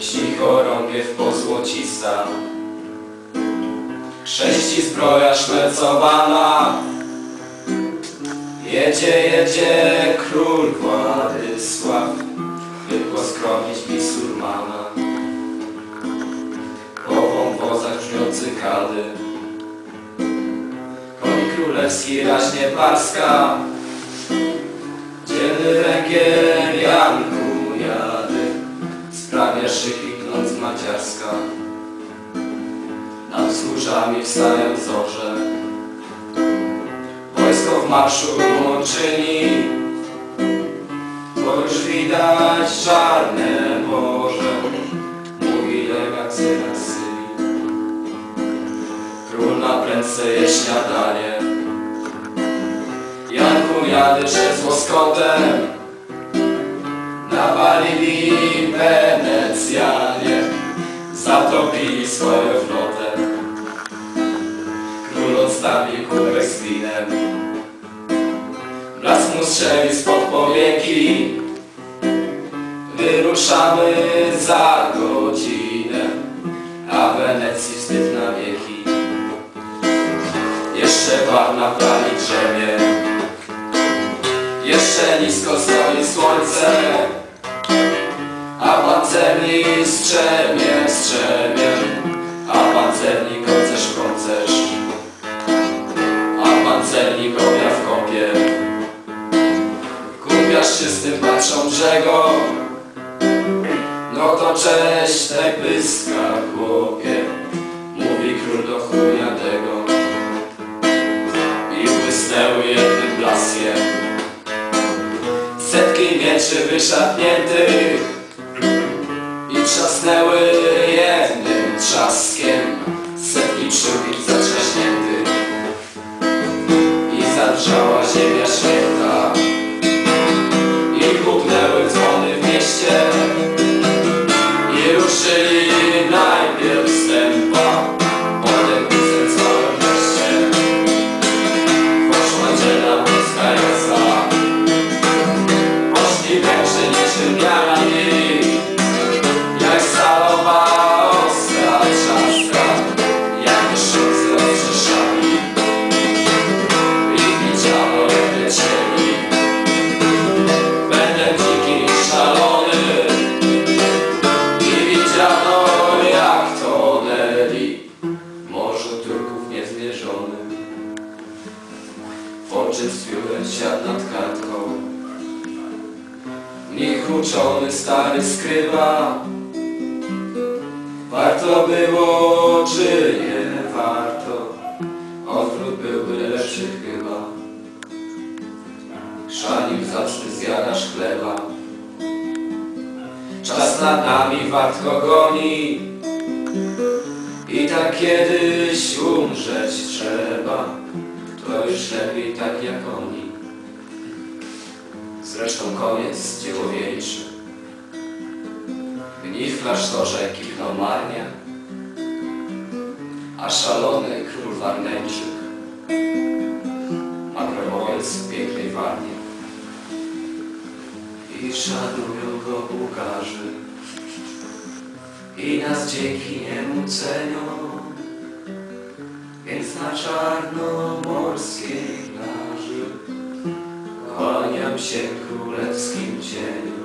Lśni chorągiew pozłocista Sześci zbroja szmercowana Jedzie, jedzie król Władysław By poskromić bisurmana Po wąwozach brzmią cykady Koń królewski raźnie parska Dzielny węgiel maciarska Nad wzgórzami wstają zorze Wojsko w marszu czyni Bo już widać czarne morze. Mówi lewak syna Król na prędce je śniadanie. Janku jadysz z łoskotem Zatopili swoją flotę Król odstawił kubek z winem. Blask mu strzeli spod powieki. Wyruszamy za godzinę A Wenecji wstyd na wieki. Jeszcze warna plani drzemie. Jeszcze nisko stoi słońce strzemie, strzemie A pancernik kocerz, kocerz A pancernik kopia w kopie Kupiasz czystym patrzą brzego. No to cześć, daj pyska chłopie. Mówi król do chujadego I błysnęły jednym blaskiem. Setki mieczy wyszarpniętych I trzasnęły jednym trzaskiem. Setki przyłbic zatrzaśniętych I zadrżała ziemia święta. I puknęły dzwony w mieście. I ruszyli Zwiódłem siadł nad kartką. Niech uczony stary skrywa. Warto było, czy nie warto? Odwrót byłby lepszy chyba. Szalik zacny zjadasz chleba. Czas nad nami wartko goni. I tak kiedyś umrzeć trzeba To już lepiej tak jak oni. Zresztą koniec dziełowieńczy Dni w klasztorze kichnął marnie A szalony król Warneńczyk Ma grobowiec w pięknej warnie. I szanują go Bułgarzy. I nas dzięki niemu cenią Niec na czarnomorskiej plaży. Kłaniam się królewskim cieniu